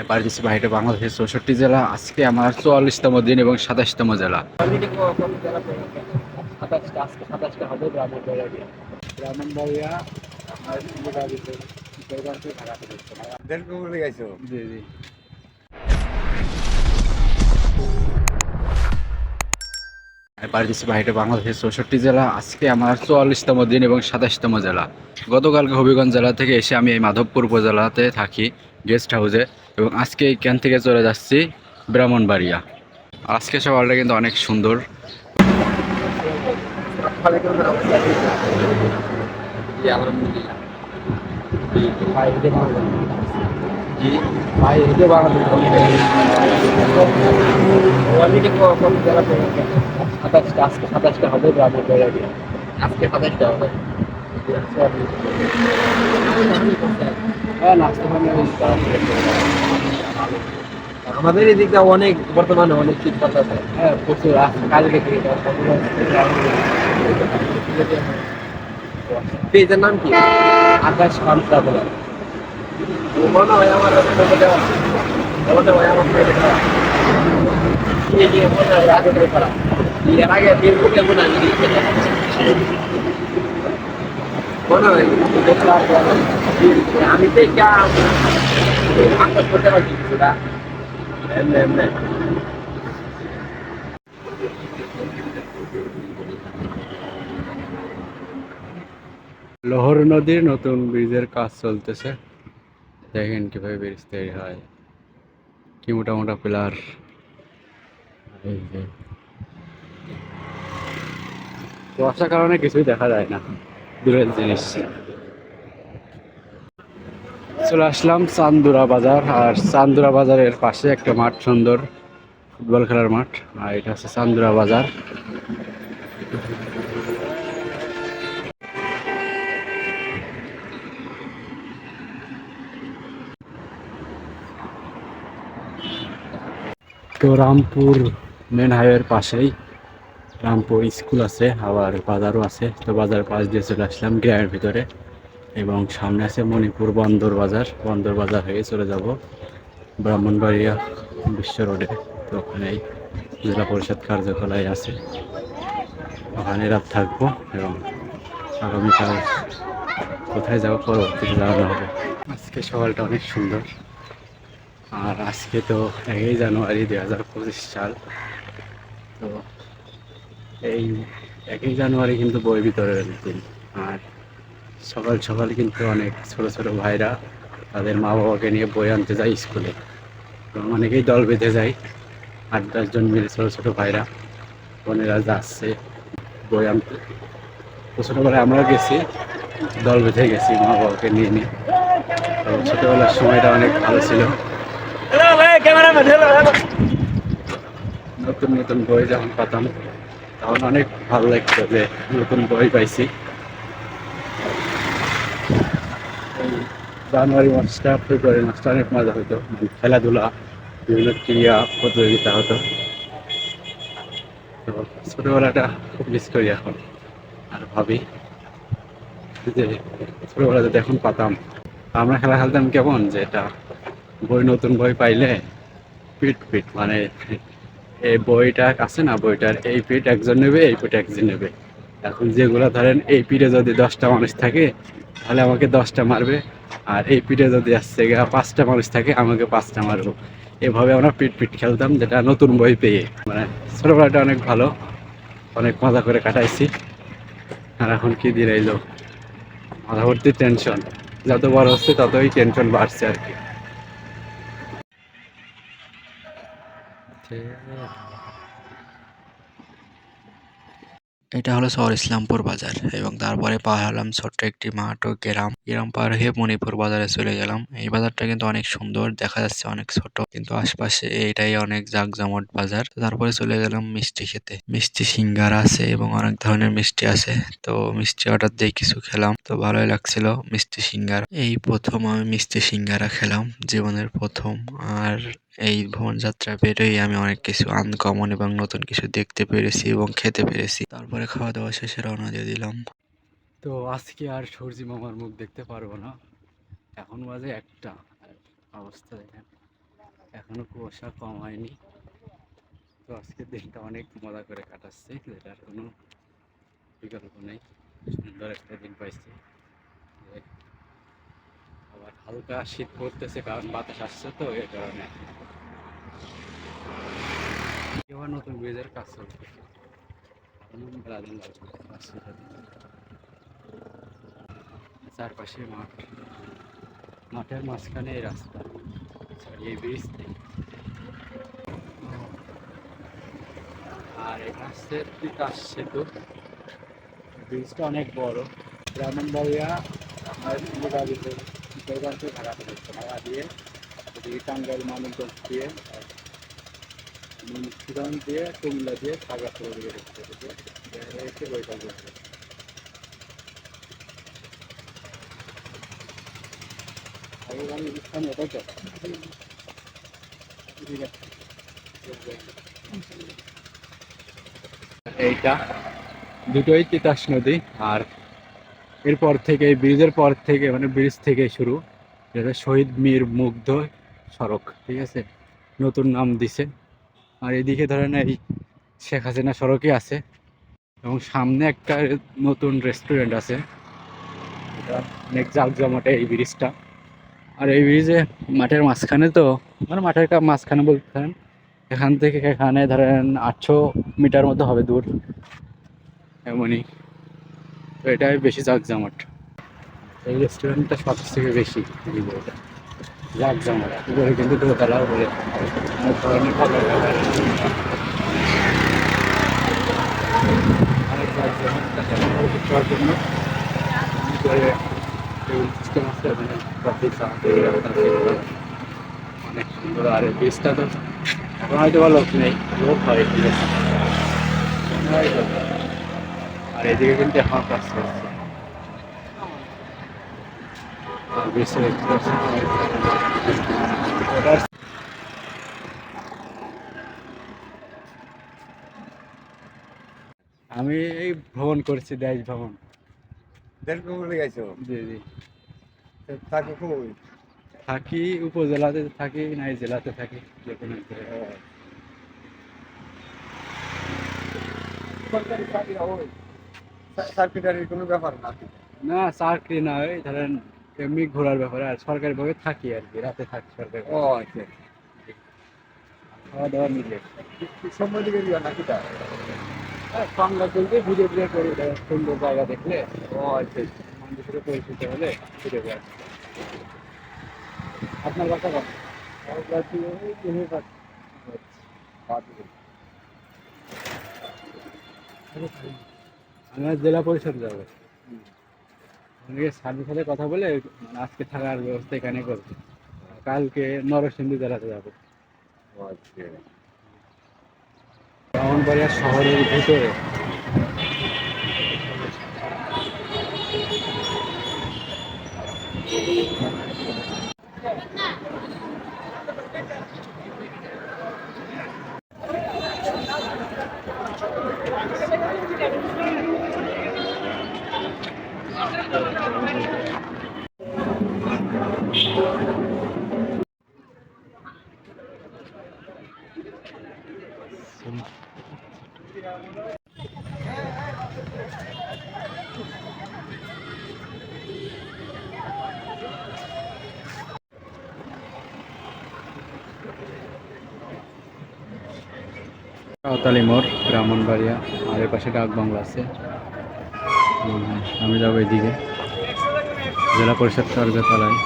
আমি দিচ্ছি বাংলাদেশের চৌষট্টি জেলা, আজকে আমার চুয়াল্লিশতম দিন এবং সাতাশতম জেলা। জি জি। পাড়ি বাংলাদেশের চৌষট্টি জেলা, আজকে আমার চুয়াল্লিশতম দিন এবং সাতাশতম জেলা। গতকালকে হবিগঞ্জ জেলা থেকে এসে আমি এই মাধবপুর উপজেলাতে থাকি, গেস্ট হাউসে। এবং আজকে এইখান থেকে চলে যাচ্ছি ব্রাহ্মণবাড়িয়া। আজকে সকালটা কিন্তু অনেক সুন্দর। সাতাশটা আজকে সাতাশটা হবে আজকে সাতাশটা হবে। আমাদের এদিকটা অনেক বর্তমানে অনেক শীত আছে হ্যাঁ। প্রচুর কালকে থেকে পেজের নাম কি? আকাশ ফার্ম ট্রাভেলার হয় আমার মনে হয় আমার এর আগে থেকে মনে হয়। এমনি লোহর নদীর নতুন ব্রিজের কাজ চলতেছে। দেখেন কীভাবে ব্রিজ তৈরি হয়। কি মোটা মোটা পিলার। এই কুয়াশার কারণে কিছুই দেখা যায় না। দূরের জিনিস। চলে আসলাম চান্দুরা বাজার, আর চান্দুরা বাজারের পাশে একটা মাঠ, সুন্দর ফুটবল খেলার মাঠ, আর এটা হচ্ছে চান্দুরা বাজার। তো রামপুর মেন হাইওয়ের পাশেই রামপুর স্কুল আছে, আবার বাজারও আছে। তো বাজার পাশ দিয়ে চলে আসলাম গ্রামের ভিতরে এবং সামনে আছে মণিপুর বন্দর বাজার। বন্দর বাজার হয়ে চলে যাব ব্রাহ্মণবাড়িয়া বিশ্ব রোডে। তো ওখানেই জেলা পরিষদ কার্যকলায় আছে। ওখানে রাত থাকব এবং আগামীকাল কোথায় যাব পরবর্তীতে জানানো হবে। আজকে সকালটা অনেক সুন্দর। আর আজকে তো একই জানুয়ারি দুই হাজার পঁচিশ সাল। তো এই একই জানুয়ারি কিন্তু বই বিতরণের দিন। আর সকাল সকাল কিন্তু অনেক ছোট ছোট ভাইরা তাদের মা বাবাকে নিয়ে বই আনতে যায় স্কুলে। এবং অনেকেই দল বেঁধে যায়। আট দশজন মিলে ছোট ছোট ভাইরা বোনেরা যাচ্ছে বই আনতে। তো ছোটোবেলায় আমরা গেছি দল বেঁধে গেছি মা বাবাকে নিয়ে নিয়ে। তো ছোটোবেলার সময়টা অনেক ভালো ছিল। নতুন নতুন বই যখন পাতাম তখন অনেক ভালো লাগছে যে নতুন বই পাইছি। জানুয়ারি মাসটা, ফেব্রুয়ারি মাসটা অনেক মজা হতো। মানে খেলাধুলা, বিভিন্ন ক্রিয়া প্রতিযোগিতা হতো। তো ছোটবেলাটা খুব মিস করি এখন। আর ভাবি যে ছোটবেলা যদি এখন পাতাম। আমরা খেলা খেলতাম কেমন? যে এটা বই, নতুন বই পাইলে পিট পিট মানে এই বইটা আছে না, বইটার এই পিঠ একজন নেবে, এই পিঠ একজন নেবে। এখন যেগুলো ধরেন এই পিঠে যদি দশটা মানুষ থাকে, তাহলে আমাকে দশটা মারবে। আর এই পিঠে যদি আসছে পাঁচটা মানুষ থাকে, আমাকে পাঁচটা মারবো। এভাবে আমরা পিট পিট খেলতাম, যেটা নতুন বই পেয়ে। মানে ছোটবেলাটা অনেক ভালো, অনেক মজা করে কাটাইছি। আর এখন কি এলো মাথা ভর্তি টেনশন যত বড় হচ্ছে, ততই টেনশন বাড়ছে আর কি। এটা হলো শহর ইসলামপুর বাজার এবং তারপরে পার হলাম ছোট্ট একটি মাঠ ও গ্রাম। গ্রাম পার হয়ে মণিপুর বাজারে চলে গেলাম। এই বাজারটা কিন্তু অনেক সুন্দর, দেখা যাচ্ছে অনেক ছোট, কিন্তু আশপাশে এটাই অনেক জাঁকজমট বাজার। তারপরে চলে গেলাম মিষ্টি খেতে। মিষ্টি সিঙ্গারা আছে এবং অনেক ধরনের মিষ্টি আছে। তো মিষ্টি অর্ডার দিয়ে কিছু খেলাম, তো ভালোই লাগছিল মিষ্টি সিঙ্গারা। এই প্রথম আমি মিষ্টি সিঙ্গারা খেলাম, জীবনের প্রথম। আর এই ভ্রমণ যাত্রা বেরোই আমি অনেক কিছু আনকমন এবং নতুন কিছু দেখতে পেরেছি এবং খেতে পেরেছি। তারপরে খাওয়া দাওয়া শেষে রওনা দিয়ে দিলাম। তো আজকে আর সূর্যি মামার মুখ দেখতে পারব না। এখন বাজে একটা। অবস্থা দেখেন, এখনও কুয়াশা কম হয়নি। তো আজকের দিনটা অনেক মজা করে কাটাচ্ছে। যেটার কোনো বিকল্প নেই। সুন্দর একটা দিন পাইছি। আবার হালকা শীত পড়তেছে কারণ বাতাস আসছে তো এর কারণে। এবার নতুন ব্রিজের কাজ হতে। চারপাশে মাঠ। মাঠের মাঝখানে এই রাস্তা। এই ব্রিজ নেই আর এটা হচ্ছে তিতাস সেতু। ব্রিজটা অনেক বড়। ব্রাহ্মণবাড়িয়া আমার ভাড়া করেছে ভাড়া দিয়ে টাঙ্গাইল মানিকগঞ্জ দিয়ে দিয়ে কুমিল্লা দিয়ে খাগড়াছড়ি দিয়ে রেখে দিয়েছে এসে বইটা করছে আমি স্থান এটাই তো? এইটা দুটোই তিতাস নদী আর এরপর থেকে এই ব্রিজের পর থেকে মানে ব্রিজ থেকে শুরু যেটা শহীদ মীর মুগ্ধ সড়ক ঠিক আছে? নতুন নাম দিছে। আর এদিকে ধরেন এই শেখ হাসিনা সড়কই আছে এবং সামনে একটা নতুন রেস্টুরেন্ট আছে। এটা অনেক জাঁকজমটে এই ব্রিজটা আর এই ব্রিজে মাঠের মাঝখানে তো মানে মাঠের মাঝখানে বলতে পারেন, এখান থেকে এখানে ধরেন আটশো মিটার মতো হবে দূর। এমনই। তো এটাই বেশি জাঁকজমট এই রেস্টুরেন্টটা সব থেকে বেশি জাঁকজমট উপরে কিন্তু দোতলা উপরে অনেক সুন্দর আর বীজটা তো এখন হয়তো নেই লোক হয় আর এদিকে কিন্তু এখন কাজ করছে আর বীজটা দেখতে পাচ্ছেন ওটার আমি এই ভ্রমণ করছি দেশ ভ্রমণ। দেশ করে গেছো? জি জি। থাকো কই থাকি উপজেলাতে থাকি নাই জেলাতে থাকি যে কোনো ব্যাপার না? না চাকরি না ওই ধরেন এমনি ঘোরার ব্যাপারে আর সরকারি ভাবে থাকি আর কি রাতে থাকি সরকারি ও আচ্ছা। খাওয়া দাওয়া মিলে নাকি তা? চলতে ঘুরে ঘুরে করে সুন্দর জায়গা দেখলে। ও আচ্ছা মানুষের পরিচিত হলে ঘুরে আপনার বাসা কখন আমরা জেলা পরিষদ যাব। স্যারের সাথে কথা বলে আজকে থাকার ব্যবস্থা এখানে করছে কালকে নরসিংদী জেলাতে যাব। আচ্ছা। ব্রাহ্মণবাড়িয়া শহরের ভিতরে। সাঁওতালি মোড় ব্রাহ্মণবাড়িয়া। আর এর পাশে ডাক বাংলা আছে। আমি যাব এদিকে। জেলা পরিষদ কার্যতলায়